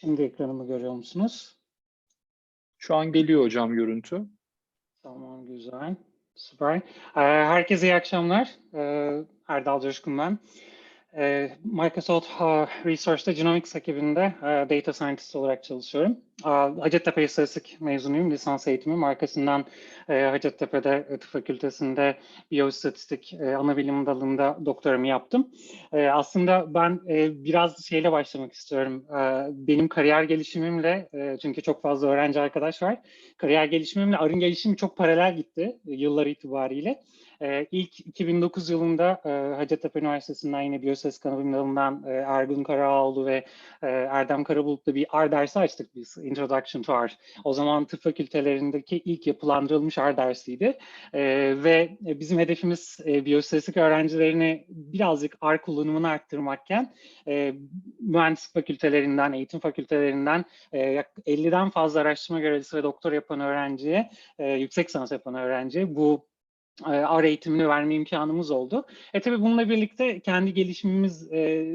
Şimdi ekranımı görüyor musunuz? Şu an geliyor hocam görüntü. Tamam, güzel. Süper. Ee, Herkese iyi akşamlar. Ee, Erdal Coşkun ben. Ee, Microsoft Research'ta Genomics ekibinde e, Data Scientist olarak çalışıyorum. Hacettepe İstatistik mezunuyum. Lisans eğitimim. Arkasından e, Hacettepe'de Tıp Fakültesi'nde Biyoistatistik e, ana bilim dalında doktoramı yaptım. Aslında ben biraz şeyle başlamak istiyorum. Benim kariyer gelişimimle, çünkü çok fazla öğrenci arkadaş var. Kariyer gelişimimle arın gelişimi çok paralel gitti yıllar itibariyle. E, ilk 2009 yılında e, Hacettepe Üniversitesi'nden yine Anabilim Dalı'ndan e, Ergun Karaoğlu ve e, Erdem Karabulut'la bir R dersi açtık biz, Introduction to R. O zaman tıp fakültelerindeki ilk yapılandırılmış R dersiydi. E, ve bizim hedefimiz e, biyostatistik öğrencilerini birazcık R kullanımını arttırmakken e, mühendislik fakültelerinden, eğitim fakültelerinden e, yak- 50'den fazla araştırma görevlisi ve doktor yapan öğrenciye, e, yüksek lisans yapan öğrenciye bu e, R eğitimini verme imkanımız oldu. E tabii bununla birlikte kendi gelişimimiz e,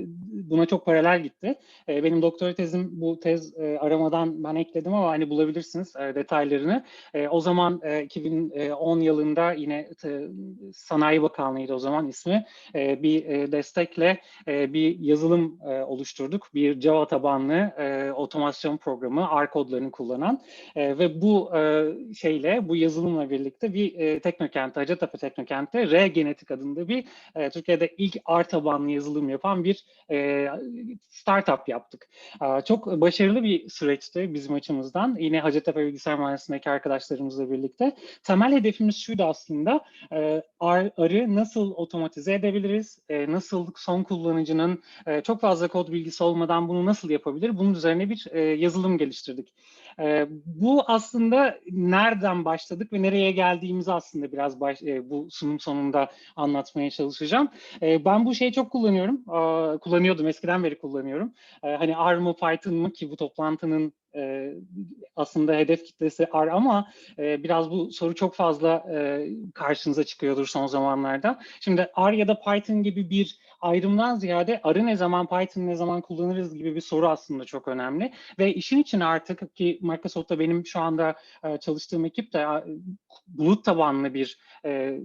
buna çok paralel gitti. E, benim doktora tezim bu tez e, aramadan ben ekledim ama hani bulabilirsiniz e, detaylarını. E, o zaman e, 2010 yılında yine t- Sanayi Bakanlığı'ydı o zaman ismi. E, bir e, destekle e, bir yazılım e, oluşturduk. Bir Java tabanlı e, otomasyon programı R kodlarını kullanan e, ve bu e, şeyle bu yazılımla birlikte bir e, teknokent, Hacettepe Teknokent'te R Genetik adında bir e, Türkiye'de ilk R tabanlı yazılım yapan bir e, startup yaptık. E, çok başarılı bir süreçti bizim açımızdan. Yine Hacettepe Bilgisayar Mühendisliğindeki arkadaşlarımızla birlikte. Temel hedefimiz şuydu aslında. E, R'ı nasıl otomatize edebiliriz? E, nasıl son kullanıcının e, çok fazla kod bilgisi olmadan bunu nasıl yapabilir? Bunun üzerine bir e, yazılım geliştirdik. E, bu aslında nereden başladık ve nereye geldiğimizi aslında biraz baş, e, bu sunum sonunda anlatmaya çalışacağım. E, ben bu şeyi çok kullanıyorum. Aa, kullanıyordum, eskiden beri kullanıyorum. E, hani R mı Python mı ki bu toplantının e, aslında hedef kitlesi R ama e, biraz bu soru çok fazla e, karşınıza çıkıyordur son zamanlarda. Şimdi R ya da Python gibi bir ayrımdan ziyade R'ı ne zaman Python ne zaman kullanırız gibi bir soru aslında çok önemli. Ve işin içine artık ki Microsoft'ta benim şu anda e, çalıştığım ekip de e, bulut tabanlı bir e,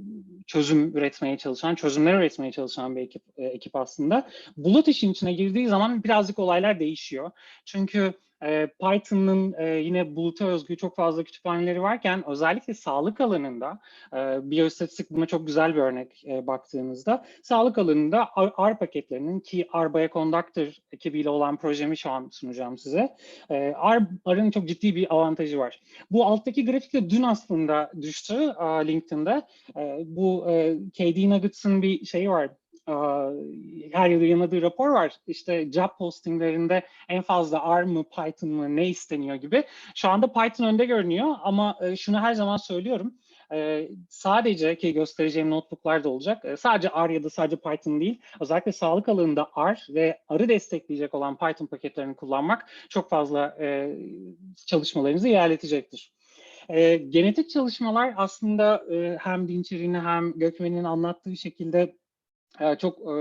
çözüm üretmeye çalışan, çözümler üretmeye çalışan bir ekip, e, ekip aslında. Bulut işin içine girdiği zaman birazcık olaylar değişiyor. Çünkü e, Python'ın e, yine buluta özgü çok fazla kütüphaneleri varken özellikle sağlık alanında e, biyoistatistik buna çok güzel bir örnek e, baktığınızda sağlık alanında R, paketlerinin ki R Bioconductor ekibiyle olan projemi şu an sunacağım size. E, R'ın çok ciddi bir avantajı var. Bu alttaki grafik de dün aslında düştü e, LinkedIn'de. E, bu e, KD Nuggets'ın bir şeyi var. E, her yıl yayınladığı rapor var. İşte job postinglerinde en fazla R mı Python mı ne isteniyor gibi. Şu anda Python önde görünüyor ama e, şunu her zaman söylüyorum. E, sadece ki göstereceğim notebooklar da olacak. e, sadece R ya da sadece Python değil. Özellikle sağlık alanında R ve R'ı destekleyecek olan Python paketlerini kullanmak çok fazla çalışmalarınızı ilerletecektir. E, genetik çalışmalar aslında e, hem Dinçeri'nin hem Gökmen'in anlattığı şekilde çok e,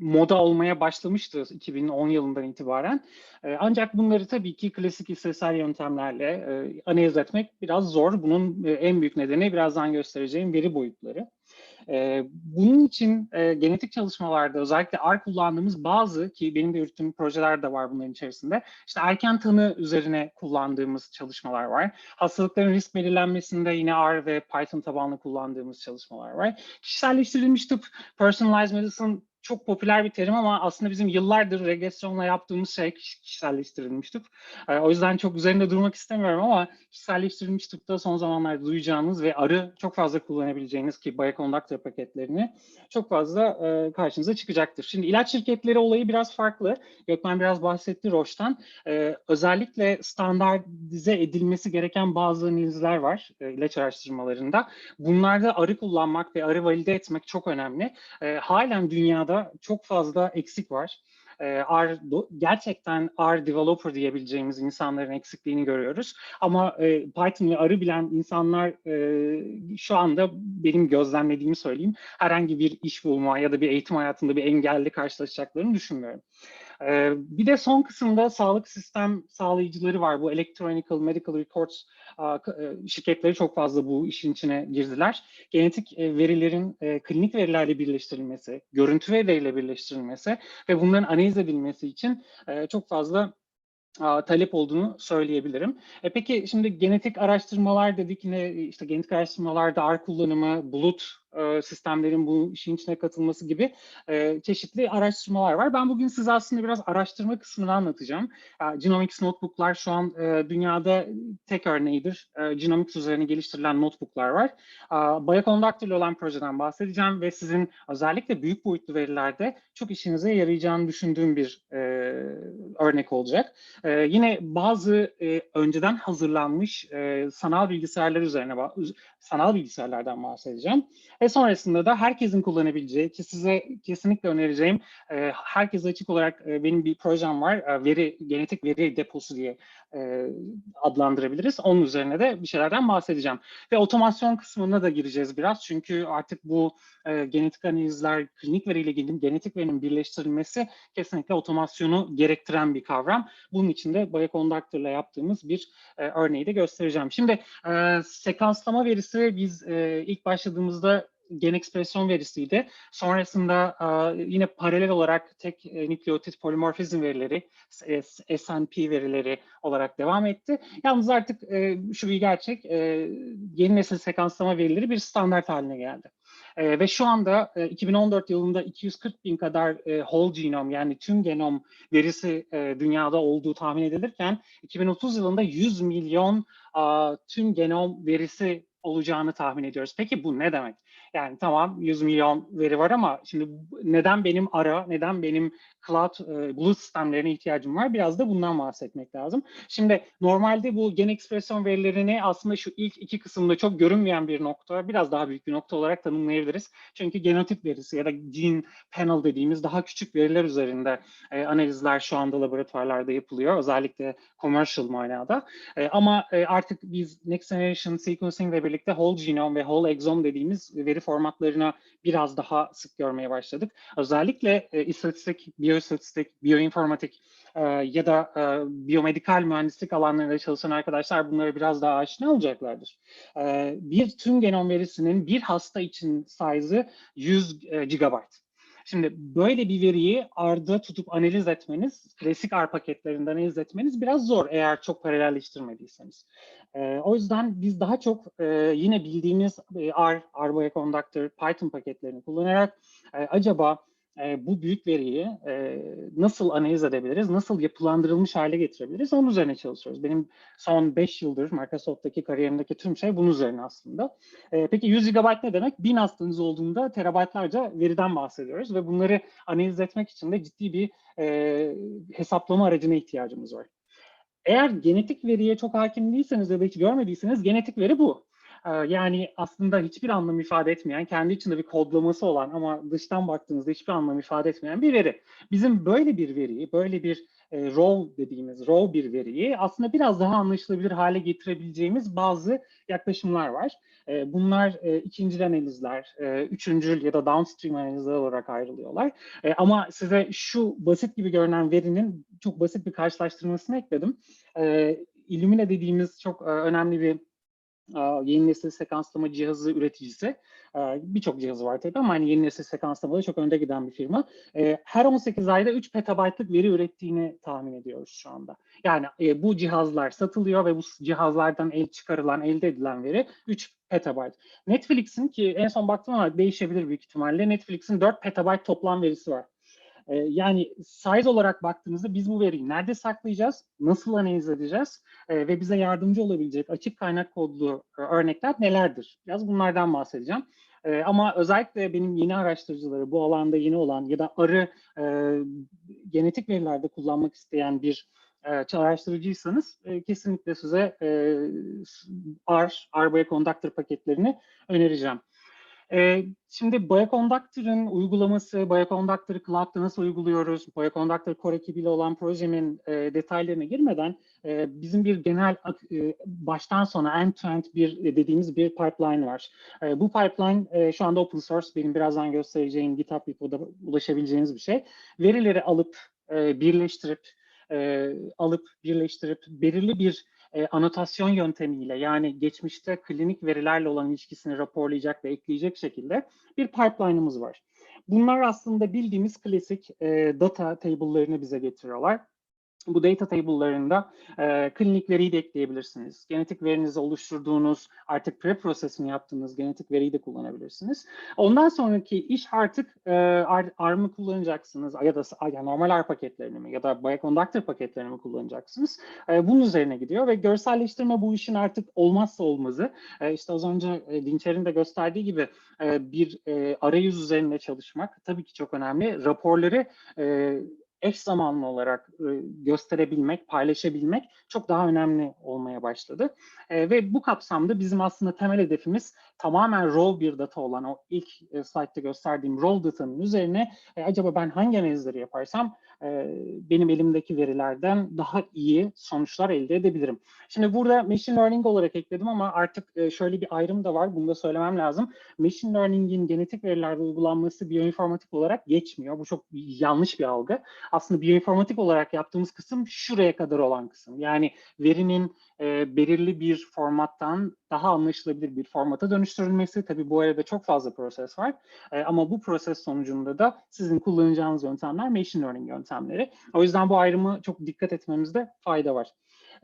moda olmaya başlamıştı 2010 yılından itibaren. E, ancak bunları tabii ki klasik istatistiksel yöntemlerle e, analiz etmek biraz zor. Bunun e, en büyük nedeni birazdan göstereceğim veri boyutları. E, bunun için e, genetik çalışmalarda özellikle R kullandığımız bazı ki benim de yürüttüğüm projeler de var bunların içerisinde. İşte erken tanı üzerine kullandığımız çalışmalar var. Hastalıkların risk belirlenmesinde yine R ve Python tabanlı kullandığımız çalışmalar var. Kişiselleştirilmiş tıp, personalized medicine çok popüler bir terim ama aslında bizim yıllardır regresyonla yaptığımız şey kişi- kişiselleştirilmiş tıp. Ee, o yüzden çok üzerinde durmak istemiyorum ama kişiselleştirilmiş tıpta son zamanlarda duyacağınız ve arı çok fazla kullanabileceğiniz ki Bioconductor paketlerini çok fazla e, karşınıza çıkacaktır. Şimdi ilaç şirketleri olayı biraz farklı. Gökmen biraz bahsetti Roche'tan. Ee, özellikle standartize edilmesi gereken bazı analizler var e, ilaç araştırmalarında. Bunlarda arı kullanmak ve arı valide etmek çok önemli. E, halen dünyada çok fazla eksik var. E, R, gerçekten R developer diyebileceğimiz insanların eksikliğini görüyoruz. Ama e, Python ve R'ı bilen insanlar e, şu anda benim gözlemlediğimi söyleyeyim. Herhangi bir iş bulma ya da bir eğitim hayatında bir engelle karşılaşacaklarını düşünmüyorum. Ee, bir de son kısımda sağlık sistem sağlayıcıları var. Bu Electronical Medical Records e, şirketleri çok fazla bu işin içine girdiler. Genetik e, verilerin e, klinik verilerle birleştirilmesi, görüntü verileriyle birleştirilmesi ve bunların analiz edilmesi için çok fazla talep olduğunu söyleyebilirim. E peki şimdi genetik araştırmalar dedik yine işte genetik araştırmalarda R kullanımı, bulut e, sistemlerin bu işin içine katılması gibi e, çeşitli araştırmalar var. Ben bugün size aslında biraz araştırma kısmını anlatacağım. E, Genomics notebooklar şu an e, dünyada tek örneğidir. E, Genomics üzerine geliştirilen notebooklar var. E, Bioconductor ile olan projeden bahsedeceğim ve sizin özellikle büyük boyutlu verilerde çok işinize yarayacağını düşündüğüm bir e, örnek olacak. Ee, yine bazı e, önceden hazırlanmış e, sanal bilgisayarlar üzerine sanal bilgisayarlardan bahsedeceğim. Ve sonrasında da herkesin kullanabileceği ki size kesinlikle önereceğim e, herkese açık olarak e, benim bir projem var. E, veri genetik veri deposu diye e, adlandırabiliriz. Onun üzerine de bir şeylerden bahsedeceğim. Ve otomasyon kısmına da gireceğiz biraz. Çünkü artık bu e, genetik analizler, klinik veriyle ilgili genetik verinin birleştirilmesi kesinlikle otomasyonu gerektiren bir kavram. Bunun için de Bioconductor ile yaptığımız bir e, örneği de göstereceğim. Şimdi e, sekanslama verisi biz e, ilk başladığımızda gen ekspresyon verisiydi. Sonrasında e, yine paralel olarak tek e, nükleotit polimorfizm verileri, e, SNP verileri olarak devam etti. Yalnız artık e, şu bir gerçek, e, yeni nesil sekanslama verileri bir standart haline geldi. E, ve şu anda e, 2014 yılında 240 bin kadar e, whole genome yani tüm genom verisi e, dünyada olduğu tahmin edilirken 2030 yılında 100 milyon a, tüm genom verisi olacağını tahmin ediyoruz. Peki bu ne demek? Yani tamam 100 milyon veri var ama şimdi neden benim ara, neden benim cloud, e, bulut sistemlerine ihtiyacım var? Biraz da bundan bahsetmek lazım. Şimdi normalde bu gen ekspresyon verilerini aslında şu ilk iki kısımda çok görünmeyen bir nokta, biraz daha büyük bir nokta olarak tanımlayabiliriz. Çünkü genotip verisi ya da gene panel dediğimiz daha küçük veriler üzerinde e, analizler şu anda laboratuvarlarda yapılıyor. Özellikle commercial manada. E, ama e, artık biz Next Generation Sequencing ile birlikte whole genome ve whole exome dediğimiz veri formatlarına biraz daha sık görmeye başladık. Özellikle e, istatistik, biyoistatistik, biyoinformatik e, ya da e, biyomedikal mühendislik alanlarında çalışan arkadaşlar bunlara biraz daha aşina olacaklardır. E, bir tüm genom verisinin bir hasta için size'ı 100 e, gigabyte. Şimdi böyle bir veriyi arda tutup analiz etmeniz, klasik R paketlerinde analiz etmeniz biraz zor eğer çok paralelleştirmediyseniz. E, o yüzden biz daha çok e, yine bildiğimiz e, R, R Bioconductor, Python paketlerini kullanarak e, acaba e, bu büyük veriyi e, nasıl analiz edebiliriz, nasıl yapılandırılmış hale getirebiliriz onun üzerine çalışıyoruz. Benim son 5 yıldır Microsoft'taki kariyerimdeki tüm şey bunun üzerine aslında. E, peki 100 GB ne demek? 1000 hastanız olduğunda terabaytlarca veriden bahsediyoruz ve bunları analiz etmek için de ciddi bir e, hesaplama aracına ihtiyacımız var. Eğer genetik veriye çok hakim değilseniz ya da hiç görmediyseniz genetik veri bu. Ee, Yani aslında hiçbir anlam ifade etmeyen, kendi içinde bir kodlaması olan ama dıştan baktığınızda hiçbir anlam ifade etmeyen bir veri. Bizim böyle bir veriyi, böyle bir e, raw dediğimiz raw bir veriyi aslında biraz daha anlaşılabilir hale getirebileceğimiz bazı yaklaşımlar var. E, bunlar e, ikincil analizler, üçüncül ya da downstream analizler olarak ayrılıyorlar. Ama size şu basit gibi görünen verinin çok basit bir karşılaştırmasını ekledim. Illumina dediğimiz çok önemli bir yeni nesil sekanslama cihazı üreticisi. Birçok cihazı var tabii ama hani yeni nesil sekanslamada çok önde giden bir firma. E, Her 18 ayda 3 petabaytlık veri ürettiğini tahmin ediyoruz şu anda. Yani e, bu cihazlar satılıyor ve bu cihazlardan el çıkarılan, elde edilen veri 3 petabayt. Netflix'in ki en son baktım ama değişebilir büyük ihtimalle. Netflix'in 4 petabayt toplam verisi var. E, Yani size olarak baktığınızda biz bu veriyi nerede saklayacağız, nasıl analiz edeceğiz e, ve bize yardımcı olabilecek açık kaynak kodlu e, örnekler nelerdir? Biraz bunlardan bahsedeceğim. E, ama özellikle benim yeni araştırıcıları, bu alanda yeni olan ya da arı e, genetik verilerde kullanmak isteyen bir e, araştırıcıysanız e, kesinlikle size e, R, R Bioconductor paketlerini önereceğim. Ee, şimdi Bioconductor'ın uygulaması, Bioconductor'ı Cloud'da nasıl uyguluyoruz, Bioconductor Core ekibiyle olan projemin e, detaylarına girmeden e, bizim bir genel e, baştan sona end-to-end bir e, dediğimiz bir pipeline var. E, bu pipeline e, şu anda open source, benim birazdan göstereceğim GitHub repo'da ulaşabileceğiniz bir şey. Verileri alıp e, birleştirip e, alıp birleştirip belirli bir e, anotasyon yöntemiyle yani geçmişte klinik verilerle olan ilişkisini raporlayacak ve ekleyecek şekilde bir pipeline'ımız var. Bunlar aslında bildiğimiz klasik e, data table'larını bize getiriyorlar. Bu data table'larında e, klinik de ekleyebilirsiniz. Genetik verinizi oluşturduğunuz, artık pre-processing yaptığınız genetik veriyi de kullanabilirsiniz. Ondan sonraki iş artık e, R, R mı kullanacaksınız ya da ya normal R paketlerini mi ya da bioconductor paketlerini mi kullanacaksınız? E, bunun üzerine gidiyor ve görselleştirme bu işin artık olmazsa olmazı. E, işte az önce e, Dinçer'in de gösterdiği gibi e, bir e, arayüz üzerinde çalışmak tabii ki çok önemli. Raporları e, eş zamanlı olarak gösterebilmek, paylaşabilmek çok daha önemli olmaya başladı. Ve bu kapsamda bizim aslında temel hedefimiz tamamen raw bir data olan o ilk slide'da gösterdiğim raw datanın üzerine e, acaba ben hangi analizleri yaparsam benim elimdeki verilerden daha iyi sonuçlar elde edebilirim. Şimdi burada machine learning olarak ekledim ama artık şöyle bir ayrım da var. Bunu da söylemem lazım. Machine learning'in genetik verilerde uygulanması biyoinformatik olarak geçmiyor. Bu çok yanlış bir algı aslında biyoinformatik olarak yaptığımız kısım şuraya kadar olan kısım. Yani verinin e, belirli bir formattan daha anlaşılabilir bir formata dönüştürülmesi. Tabii bu arada çok fazla proses var. E, ama bu proses sonucunda da sizin kullanacağınız yöntemler machine learning yöntemleri. O yüzden bu ayrımı çok dikkat etmemizde fayda var.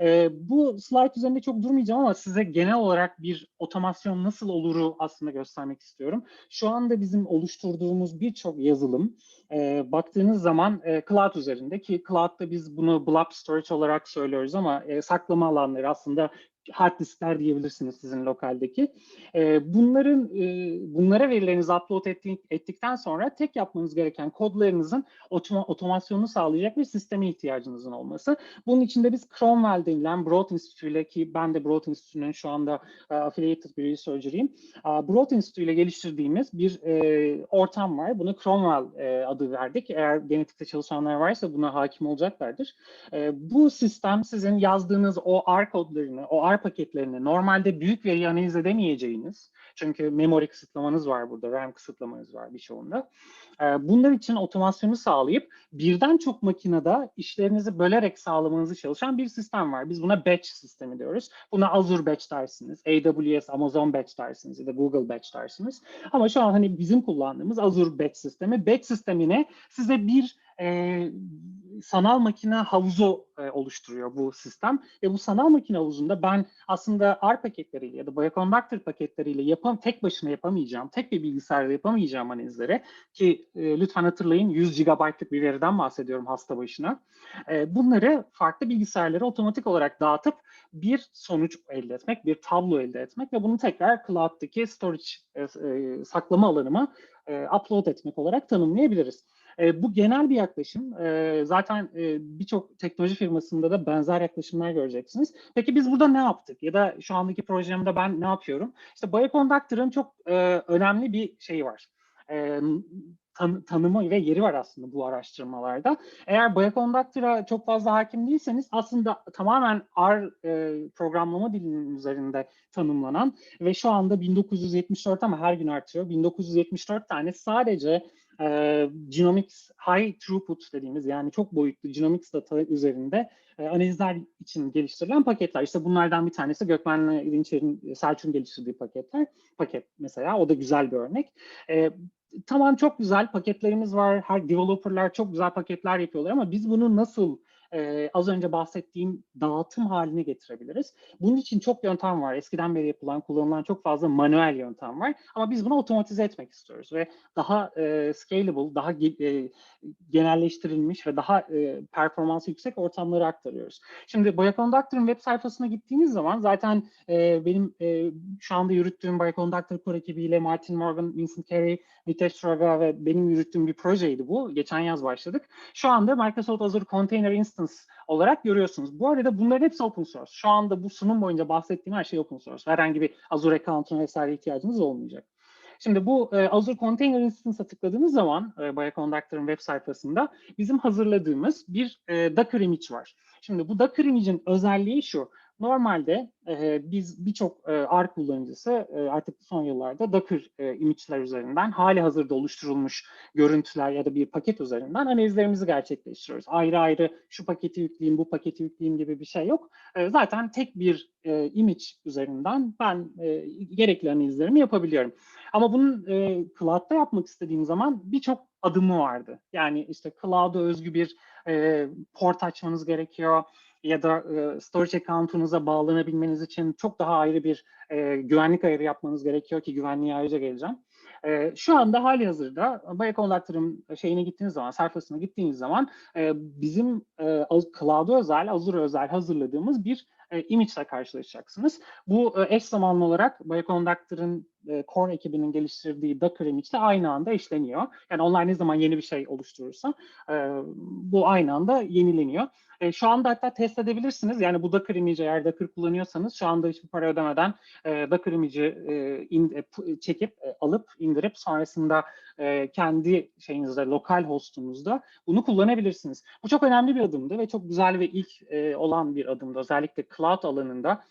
E, bu slide üzerinde çok durmayacağım ama size genel olarak bir otomasyon nasıl oluru aslında göstermek istiyorum. Şu anda bizim oluşturduğumuz birçok yazılım e, baktığınız zaman e, cloud üzerinde ki cloud'da biz bunu blob storage olarak söylüyoruz ama e, saklama alanları aslında hard diskler diyebilirsiniz sizin lokaldeki. E, bunların e, bunlara verilerinizi upload ettik, ettikten sonra tek yapmanız gereken kodlarınızın otoma, otomasyonunu sağlayacak bir sisteme ihtiyacınızın olması. Bunun için de biz Cromwell denilen Broad Institute ile ki ben de Broad Institute'nün şu anda e, affiliated bir researcher'ıyım. E, Broad Institute ile geliştirdiğimiz bir e, ortam var. Bunu Cromwell e, adı verdik. Eğer genetikte çalışanlar varsa buna hakim olacaklardır. E, bu sistem sizin yazdığınız o R kodlarını, o R paketlerini normalde büyük veri analiz edemeyeceğiniz çünkü memory kısıtlamanız var burada, RAM kısıtlamanız var birçoğunda. Bunlar için otomasyonu sağlayıp birden çok makinede işlerinizi bölerek sağlamanızı çalışan bir sistem var. Biz buna batch sistemi diyoruz. Buna Azure batch dersiniz, AWS, Amazon batch dersiniz ya da Google batch dersiniz. Ama şu an hani bizim kullandığımız Azure batch sistemi. Batch sistemine size bir e, sanal makine havuzu e, oluşturuyor bu sistem. Ve bu sanal makine havuzunda ben aslında R paketleriyle ya da bioconductor paketleriyle yapam tek başına yapamayacağım, tek bir bilgisayarda yapamayacağım analizleri ki e, lütfen hatırlayın 100 GB'lık bir veriden bahsediyorum hasta başına. E, bunları farklı bilgisayarlara otomatik olarak dağıtıp bir sonuç elde etmek, bir tablo elde etmek ve bunu tekrar cloud'daki storage e, e, saklama alanıma e, upload etmek olarak tanımlayabiliriz. E, bu genel bir yaklaşım. E, zaten e, birçok teknoloji firmasında da benzer yaklaşımlar göreceksiniz. Peki biz burada ne yaptık? Ya da şu andaki projemde ben ne yapıyorum? İşte Bioconductor'ın çok e, önemli bir şeyi var. E, tan tanımı ve yeri var aslında bu araştırmalarda. Eğer Bioconductor'a çok fazla hakim değilseniz aslında tamamen R e, programlama dilinin üzerinde tanımlanan ve şu anda 1974 ama her gün artıyor. 1974 tane sadece e, genomics high throughput dediğimiz yani çok boyutlu genomics data üzerinde e, analizler için geliştirilen paketler. İşte bunlardan bir tanesi Gökmen Dinçer'in Selçuk'un geliştirdiği paketler. Paket mesela o da güzel bir örnek. E, tamam çok güzel paketlerimiz var. Her developerlar çok güzel paketler yapıyorlar ama biz bunu nasıl e, az önce bahsettiğim dağıtım haline getirebiliriz. Bunun için çok yöntem var. Eskiden beri yapılan, kullanılan çok fazla manuel yöntem var. Ama biz bunu otomatize etmek istiyoruz ve daha e, scalable, daha e, genelleştirilmiş ve daha e, performansı yüksek ortamları aktarıyoruz. Şimdi Bioconductor'ın web sayfasına gittiğiniz zaman zaten e, benim e, şu anda yürüttüğüm Bioconductor Core ekibiyle Martin Morgan, Vincent Carey, Nitesh Raga ve benim yürüttüğüm bir projeydi bu. Geçen yaz başladık. Şu anda Microsoft Azure Container Instance olarak görüyorsunuz. Bu arada bunların hepsi open source. Şu anda bu sunum boyunca bahsettiğim her şey open source. Herhangi bir Azure account'una vesaire ihtiyacınız olmayacak. Şimdi bu e, Azure Container Instance'a tıkladığınız zaman e, Bioconductor'ın web sayfasında bizim hazırladığımız bir e, Docker image var. Şimdi bu Docker image'in özelliği şu. Normalde e, biz birçok e, R kullanıcısı e, artık son yıllarda Docker e, image'ler üzerinden hali hazırda oluşturulmuş görüntüler ya da bir paket üzerinden analizlerimizi gerçekleştiriyoruz. Ayrı ayrı şu paketi yükleyeyim, bu paketi yükleyeyim gibi bir şey yok. E, zaten tek bir e, image üzerinden ben e, gerekli analizlerimi yapabiliyorum. Ama bunun e, cloud'da yapmak istediğim zaman birçok adımı vardı. Yani işte cloud'a özgü bir e, port açmanız gerekiyor ya da e, storage account'unuza bağlanabilmeniz için çok daha ayrı bir e, güvenlik ayarı yapmanız gerekiyor ki güvenliğe ayrıca geleceğim. E, şu anda hali hazırda Bioconductor'ın şeyine gittiğiniz zaman, sayfasına gittiğiniz zaman e, bizim e, Cloud'a özel, Azure özel hazırladığımız bir e, image ile karşılaşacaksınız. Bu e, eş zamanlı olarak Bioconductor'ın e, core ekibinin geliştirdiği Docker image ile aynı anda işleniyor. Yani onlar ne zaman yeni bir şey oluşturursa e, bu aynı anda yenileniyor. E, şu anda hatta test edebilirsiniz. Yani bu Docker image eğer Docker kullanıyorsanız şu anda hiçbir para ödemeden e, Docker image'i e, çekip alıp indirip sonrasında kendi şeyinizde lokal hostunuzda bunu kullanabilirsiniz. Bu çok önemli bir adımdı ve çok güzel ve ilk olan bir adımdı. Özellikle cloud alanında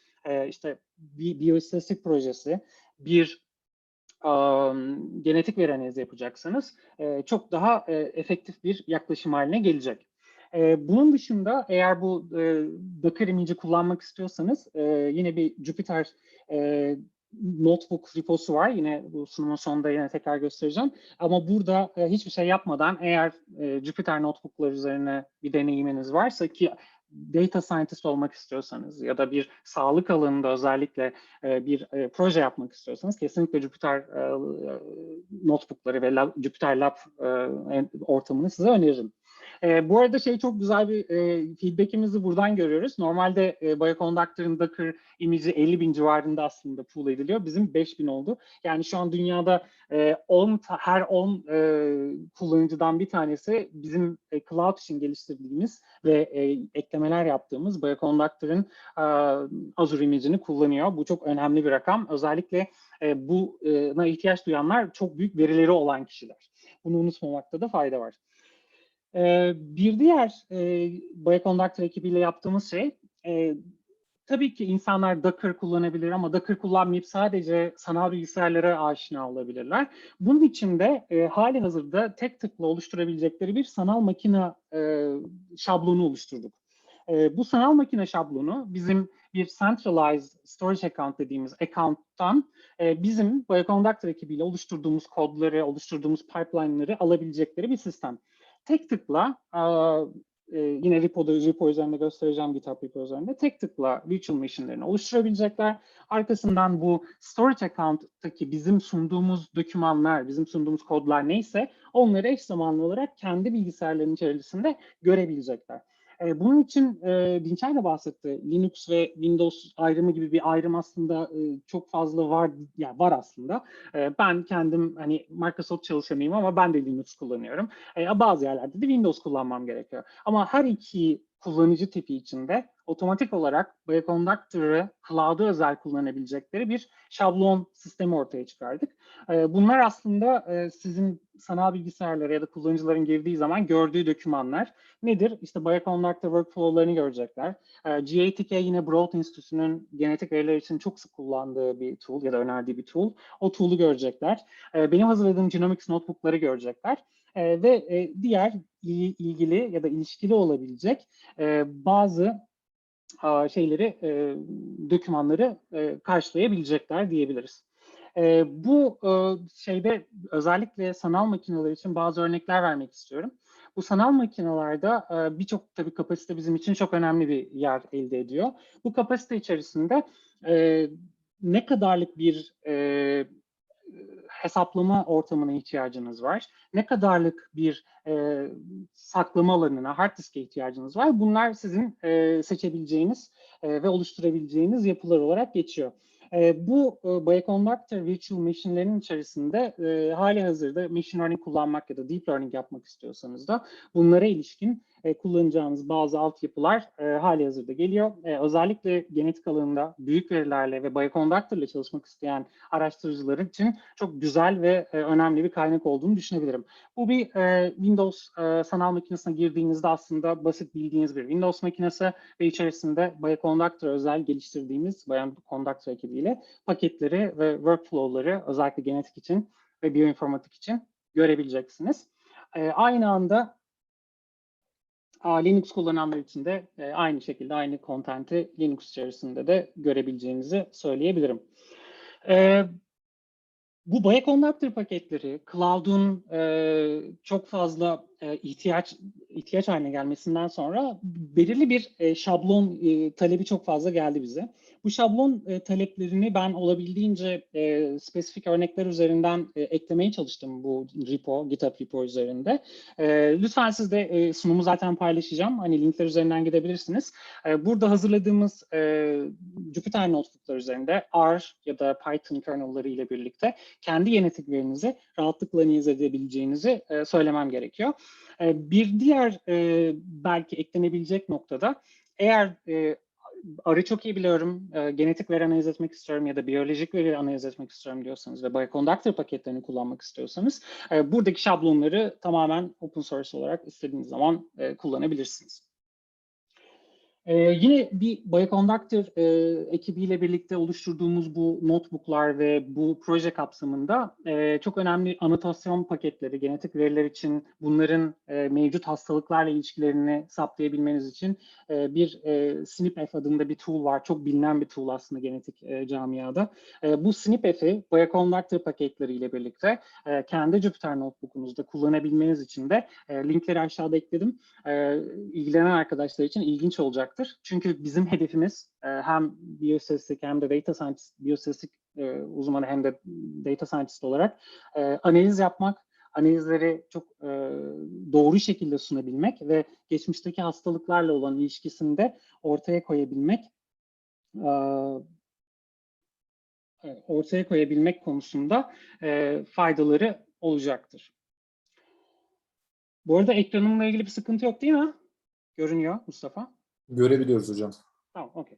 işte bir biyoistatistik projesi, bir genetik veri analizi yapacaksanız e, çok daha e, efektif bir yaklaşım haline gelecek. E, bunun dışında eğer bu Docker image'i kullanmak istiyorsanız yine bir Jupyter notebook reposu var. Yine bu sunumun sonunda yine tekrar göstereceğim. Ama burada hiçbir şey yapmadan eğer Jupyter notebooklar üzerine bir deneyiminiz varsa ki data scientist olmak istiyorsanız ya da bir sağlık alanında özellikle e, bir e, proje yapmak istiyorsanız kesinlikle Jupyter e, notebookları ve Jupyter Lab ortamını size öneririm. E, bu arada şey çok güzel bir e, feedbackimizi buradan görüyoruz. Normalde e, Bioconductor'ın Docker image'i 50 bin civarında aslında pool ediliyor. Bizim 5 bin oldu. Yani şu an dünyada e, 10 ta- her 10 e, kullanıcıdan bir tanesi bizim e, cloud için geliştirdiğimiz ve e, eklemeler yaptığımız Bioconductor'ın e, Azure image'ini kullanıyor. Bu çok önemli bir rakam. Özellikle e, buna ihtiyaç duyanlar çok büyük verileri olan kişiler. Bunu unutmamakta da fayda var. Ee, bir diğer e, Bioconductor ekibiyle yaptığımız şey, e, tabii ki insanlar Docker kullanabilir ama Docker kullanmayıp sadece sanal bilgisayarlara aşina olabilirler. Bunun için de e, hali hazırda tek tıkla oluşturabilecekleri bir sanal makine e, şablonu oluşturduk. E, bu sanal makine şablonu bizim bir centralized storage account dediğimiz account'tan e, bizim Bioconductor ekibiyle oluşturduğumuz kodları, oluşturduğumuz pipeline'ları alabilecekleri bir sistem tek tıkla e, yine repo'da repo üzerinde göstereceğim GitHub repo üzerinde tek tıkla virtual machine'lerini oluşturabilecekler. Arkasından bu storage account'taki bizim sunduğumuz dokümanlar, bizim sunduğumuz kodlar neyse onları eş zamanlı olarak kendi bilgisayarlarının içerisinde görebilecekler. E, bunun için e, Dinçer de bahsetti. Linux ve Windows ayrımı gibi bir ayrım aslında e, çok fazla var, yani var aslında. E, ben kendim hani Microsoft çalışanıyım ama ben de Linux kullanıyorum. E, bazı yerlerde de Windows kullanmam gerekiyor. Ama her iki kullanıcı tipi içinde otomatik olarak Bioconductor'ı cloud'a özel kullanabilecekleri bir şablon sistemi ortaya çıkardık. E, bunlar aslında e, sizin sanal bilgisayarlara ya da kullanıcıların girdiği zaman gördüğü dokümanlar nedir? İşte Bioconductor workflow'larını görecekler. E, GATK yine Broad Enstitüsü'nün genetik veriler için çok sık kullandığı bir tool ya da önerdiği bir tool. O tool'u görecekler. E, benim hazırladığım Genomics notebook'ları görecekler. E, ve e, diğer ilgili ya da ilişkili olabilecek e, bazı şeyleri, e, dokümanları karşılayabilecekler diyebiliriz. E, bu e, şeyde özellikle sanal makineler için bazı örnekler vermek istiyorum. Bu sanal makinalarda e, birçok tabii kapasite bizim için çok önemli bir yer elde ediyor. Bu kapasite içerisinde e, ne kadarlık bir e, hesaplama ortamına ihtiyacınız var. Ne kadarlık bir e, saklama alanına, hard diske ihtiyacınız var. Bunlar sizin e, seçebileceğiniz e, ve oluşturabileceğiniz yapılar olarak geçiyor. E, bu e, Bioconductor Virtual Machine'lerin içerisinde e, hali hazırda machine learning kullanmak ya da deep learning yapmak istiyorsanız da bunlara ilişkin e, kullanacağımız bazı altyapılar e, hali hazırda geliyor. E, özellikle genetik alanında büyük verilerle ve bioconductor ile çalışmak isteyen araştırıcılar için çok güzel ve e, önemli bir kaynak olduğunu düşünebilirim. Bu bir e, Windows e, sanal makinesine girdiğinizde aslında basit bildiğiniz bir Windows makinesi ve içerisinde bioconductor özel geliştirdiğimiz bioconductor ekibiyle paketleri ve workflow'ları özellikle genetik için ve bioinformatik için görebileceksiniz. E, aynı anda Linux kullananlar için de e, aynı şekilde aynı content'i Linux içerisinde de görebileceğinizi söyleyebilirim. E, bu bioconductor paketleri cloud'un e, çok fazla ihtiyaç ihtiyaç haline gelmesinden sonra belirli bir şablon talebi çok fazla geldi bize. Bu şablon e, taleplerini ben olabildiğince e, spesifik örnekler üzerinden e, eklemeye çalıştım bu repo, GitHub repo üzerinde. E, lütfen siz de e, sunumu zaten paylaşacağım. Hani linkler üzerinden gidebilirsiniz. E, burada hazırladığımız e, Jupyter Notebook'lar üzerinde R ya da Python kernel'ları ile birlikte kendi genetik verinizi rahatlıkla analiz edebileceğinizi e, söylemem gerekiyor. E, bir diğer e, belki eklenebilecek noktada eğer e, arı çok iyi biliyorum, e, genetik veri analiz etmek istiyorum ya da biyolojik veri analiz etmek istiyorum diyorsanız ve bioconductor paketlerini kullanmak istiyorsanız e, buradaki şablonları tamamen open source olarak istediğiniz zaman e, kullanabilirsiniz. Ee, yine bir Bioconductor e, ekibiyle birlikte oluşturduğumuz bu notebooklar ve bu proje kapsamında e, çok önemli anotasyon paketleri, genetik veriler için bunların e, mevcut hastalıklarla ilişkilerini saptayabilmeniz için e, bir e, SNPF adında bir tool var. Çok bilinen bir tool aslında genetik e, camiada. E, bu SNPF'i Bioconductor paketleriyle birlikte e, kendi Jupyter Notebook'unuzda kullanabilmeniz için de e, linkleri aşağıda ekledim. E, ilgilenen arkadaşlar için ilginç olacak olacaktır. Çünkü bizim hedefimiz e, hem biyostatistik hem de data scientist, biyostatistik e, uzmanı hem de data scientist olarak e, analiz yapmak, analizleri çok e, doğru şekilde sunabilmek ve geçmişteki hastalıklarla olan ilişkisini de ortaya koyabilmek e, ortaya koyabilmek konusunda e, faydaları olacaktır. Bu arada ekranımla ilgili bir sıkıntı yok değil mi? Görünüyor Mustafa. Görebiliyoruz hocam. Tamam, okey.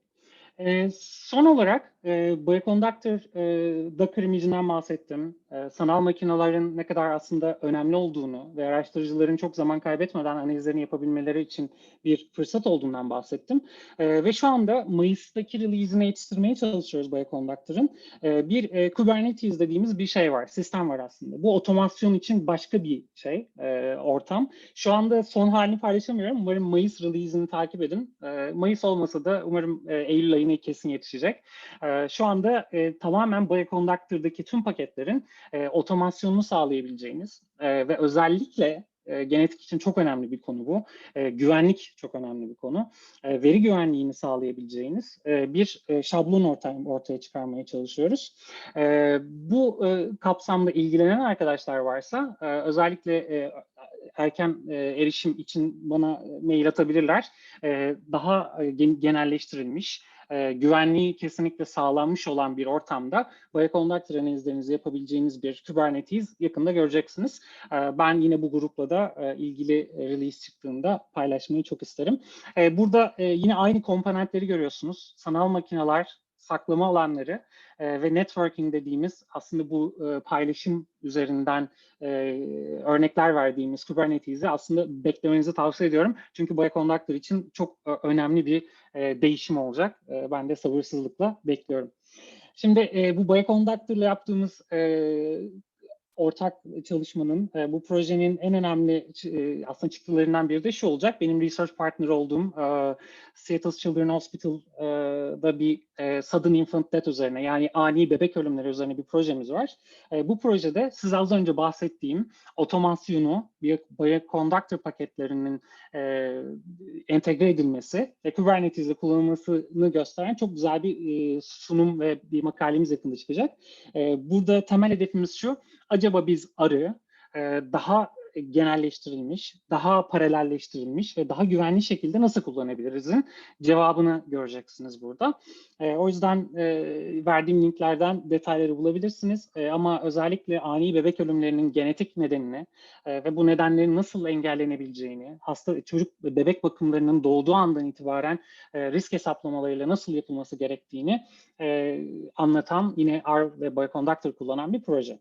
Ee, son olarak e, Bioconductor e, Docker image'inden bahsettim. E, sanal makinelerin ne kadar aslında önemli olduğunu ve araştırıcıların çok zaman kaybetmeden analizlerini yapabilmeleri için bir fırsat olduğundan bahsettim. E, ve şu anda Mayıs'taki release'ine yetiştirmeye çalışıyoruz Bioconductor'ın. E, bir e, Kubernetes dediğimiz bir şey var, sistem var aslında. Bu otomasyon için başka bir şey, e, ortam. Şu anda son halini paylaşamıyorum. Umarım Mayıs release'ini takip edin. E, Mayıs olmasa da umarım e, Eylül ayına kesin yetişecek. E, şu anda e, tamamen Bioconductor'daki tüm paketlerin e, otomasyonunu sağlayabileceğiniz e, ve özellikle e, genetik için çok önemli bir konu bu. E, güvenlik çok önemli bir konu. E, veri güvenliğini sağlayabileceğiniz e, bir e, şablon ortaya, ortaya çıkarmaya çalışıyoruz. E, bu e, kapsamda ilgilenen arkadaşlar varsa e, özellikle e, erken e, erişim için bana mail atabilirler. E, daha e, genelleştirilmiş, e, güvenliği kesinlikle sağlanmış olan bir ortamda Bioconductor analizlerinizi yapabileceğiniz bir Kubernetes yakında göreceksiniz. E, ben yine bu grupla da e, ilgili release çıktığında paylaşmayı çok isterim. E, burada e, yine aynı komponentleri görüyorsunuz. Sanal makineler, saklama alanları e, ve networking dediğimiz aslında bu e, paylaşım üzerinden e, örnekler verdiğimiz Kubernetes'i aslında beklemenizi tavsiye ediyorum. Çünkü Bioconductor için çok e, önemli bir e, değişim olacak. E, ben de sabırsızlıkla bekliyorum. Şimdi e, bu Bioconductor'la yaptığımız e, ortak çalışmanın, e, bu projenin en önemli e, aslında çıktılarından biri de şu olacak. Benim research partner olduğum e, Seattle Children's Hospital'da bir sudden infant death üzerine yani ani bebek ölümleri üzerine bir projemiz var. Bu projede siz az önce bahsettiğim otomasyonu, bioconductor paketlerinin entegre edilmesi ve Kubernetes'de kullanılmasını gösteren çok güzel bir sunum ve bir makalemiz yakında çıkacak. Burada temel hedefimiz şu, acaba biz arı e, daha genelleştirilmiş, daha paralelleştirilmiş ve daha güvenli şekilde nasıl kullanabilirizin cevabını göreceksiniz burada. E, o yüzden e, verdiğim linklerden detayları bulabilirsiniz. E, ama özellikle ani bebek ölümlerinin genetik nedenini e, ve bu nedenlerin nasıl engellenebileceğini, hasta çocuk bebek bakımlarının doğduğu andan itibaren e, risk hesaplamalarıyla nasıl yapılması gerektiğini e, anlatan yine R ve Bioconductor kullanan bir proje.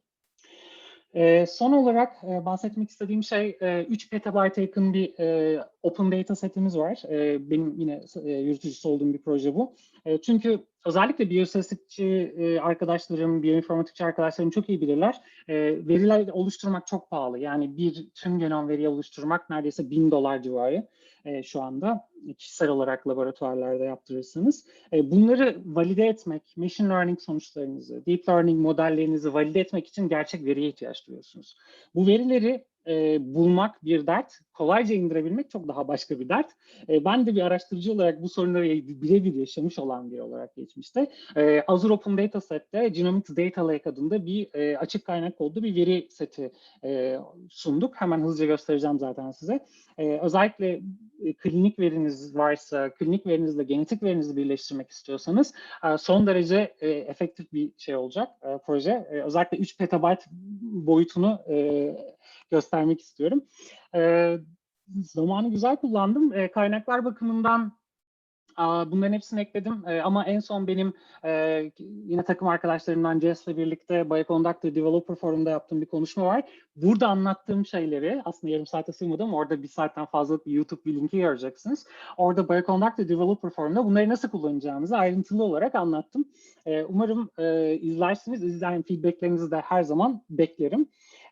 Son olarak bahsetmek istediğim şey e, 3 petabyte yakın bir open data setimiz var. E, benim yine e, yürütücüsü olduğum bir proje bu. E, çünkü özellikle biyostatistikçi e, arkadaşlarım, biyoinformatikçi arkadaşlarım çok iyi bilirler. E, veriler oluşturmak çok pahalı. Yani bir tüm genom veriyi oluşturmak neredeyse bin dolar civarı e, şu anda kişisel olarak laboratuvarlarda yaptırırsanız. E, bunları valide etmek, machine learning sonuçlarınızı, deep learning modellerinizi valide etmek için gerçek veriye ihtiyaç duyuyorsunuz. Bu verileri e, bulmak bir dert, kolayca indirebilmek çok daha başka bir dert. E, ben de bir araştırıcı olarak bu sorunları birebir yaşamış olan biri olarak geçmişte. E, Azure Open Data Set'te Genomics Data Lake adında bir e, açık kaynak kodlu bir veri seti e, sunduk. Hemen hızlıca göstereceğim zaten size. E, özellikle e, klinik veriniz varsa, klinik verinizle genetik verinizi birleştirmek istiyorsanız e, son derece e, efektif bir şey olacak e, proje. E, özellikle 3 petabyte boyutunu e, göstermek istiyorum. E, zamanı güzel kullandım. E, kaynaklar bakımından bunların hepsini ekledim ama en son benim yine takım arkadaşlarımdan Jess'le birlikte Bioconductor Developer Forum'da yaptığım bir konuşma var. Burada anlattığım şeyleri aslında yarım saate sığmadı ama orada bir saatten fazla bir YouTube bir linki göreceksiniz. Orada Bioconductor Developer Forum'da bunları nasıl kullanacağımızı ayrıntılı olarak anlattım. Umarım izlersiniz. İzleyen feedbacklerinizi de her zaman beklerim.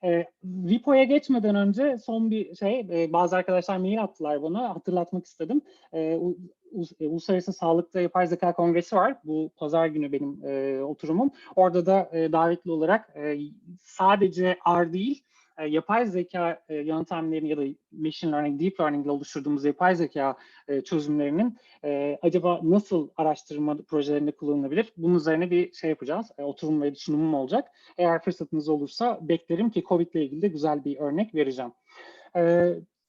E, repo'ya geçmeden önce son bir şey, e, bazı arkadaşlar mail attılar bana, hatırlatmak istedim. E, u, u, Uluslararası Sağlıkta Yapay Zeka Kongresi var. Bu pazar günü benim e, oturumum. Orada da e, davetli olarak e, sadece R değil, e, yapay zeka e, yöntemlerini ya da machine learning, deep learning ile oluşturduğumuz yapay zeka e, çözümlerinin e, acaba nasıl araştırma projelerinde kullanılabilir? Bunun üzerine bir şey yapacağız. E, oturum ve sunumum olacak. Eğer fırsatınız olursa beklerim ki COVID ile ilgili de güzel bir örnek vereceğim.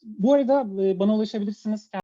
Bu arada bana ulaşabilirsiniz.